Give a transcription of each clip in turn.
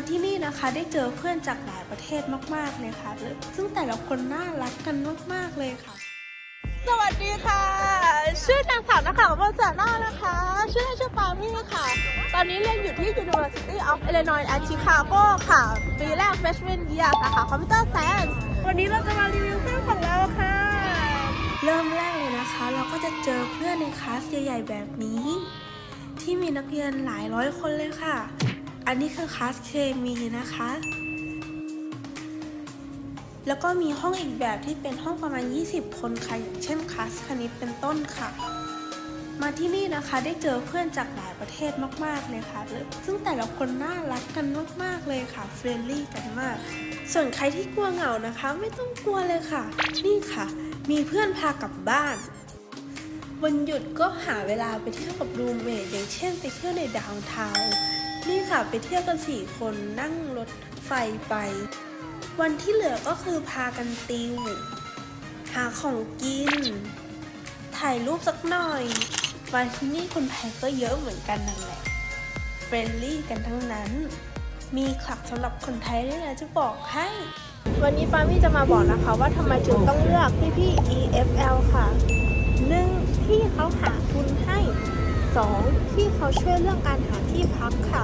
มาที่นี่นะคะได้เจอเพื่อนจากหลายประเทศมากๆเลยค่ะ ซึ่งแต่ละคนน่ารักกันมากๆเลยค่ะ สวัสดีค่ะ ชื่อนางสาวนะคะมาจากหน้านะคะ ชื่อเล่นชื่อปามี่ค่ะ ตอนนี้เรียนอยู่ที่ University of Illinois at Chicago ค่ะ ปีแรก freshman year สาขา Computer Science วันนี้เราจะมารีวิวเพื่อนของเราค่ะ เริ่มแรกเลยนะคะ เราก็จะเจอเพื่อนในคลาสใหญ่ๆแบบนี้ ที่มีนักเรียนหลายร้อยคนเลยค่ะ อันนี้คือคลาสเคมีนะคะ แล้วก็มีห้องอีกแบบที่เป็นห้องประมาณ 20 คนค่ะอย่างเช่นคลาสคณิตเป็นต้นค่ะมาที่นี่นะคะได้เจอเพื่อนจากหลายประเทศมากๆเลยค่ะ ซึ่งแต่ละคนน่ารักกันมากๆเลยค่ะเฟรนลี่กันมาก ส่วนใครที่กลัวเหงานะคะ ไม่ต้องกลัวเลยค่ะ นี่ค่ะ มีเพื่อนพากลับบ้าน วันหยุดก็หาเวลาไปเที่ยวกับรูมเมทอย่างเช่นไปเที่ยวในดาวน์ทาว นี่ค่ะไปเที่ยวกันสี่คนนั่งรถไฟไป วันที่เหลือก็คือพากันติว หาของกิน ถ่ายรูปสักหน่อยมาที่นี่คนไทยก็เยอะเหมือนกันนั่นแหละเฟรนลี่กันทั้งนั้น มีคลับสำหรับคนไทยด้วยนะจะบอกให้ วันนี้ปามี่จะมาบอกนะคะว่าทำไมถึงต้องเลือกพี่พี่ EFL ค่ะ 1. พี่เขาหาทุนให้ 2. พี่เขาช่วยเรื่องการหาที่พักค่ะ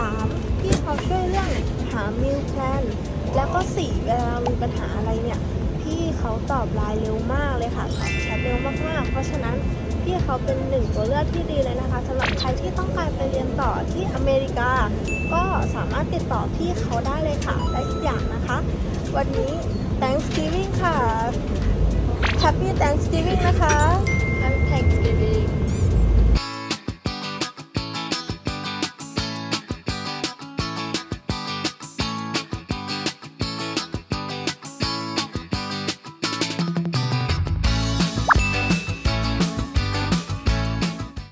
3. พี่เขาช่วยเรื่องหามิลแพลนแล้วก็ 4 เวลามีปัญหาอะไรเนี่ย พี่เขาตอบไลน์เร็วมากเลยค่ะตอบแชทเร็วมากๆ เพราะฉะนั้นพี่เขาเป็นหนึ่งตัวเลือกที่ดีเลยนะคะสำหรับใครที่ต้องการไปเรียนต่อที่อเมริกา ก็สามารถติดต่อพี่เขาได้เลยค่ะ และอีกอย่างนะคะ วันนี้ Thanksgiving ค่ะ Happy Thanksgiving นะคะ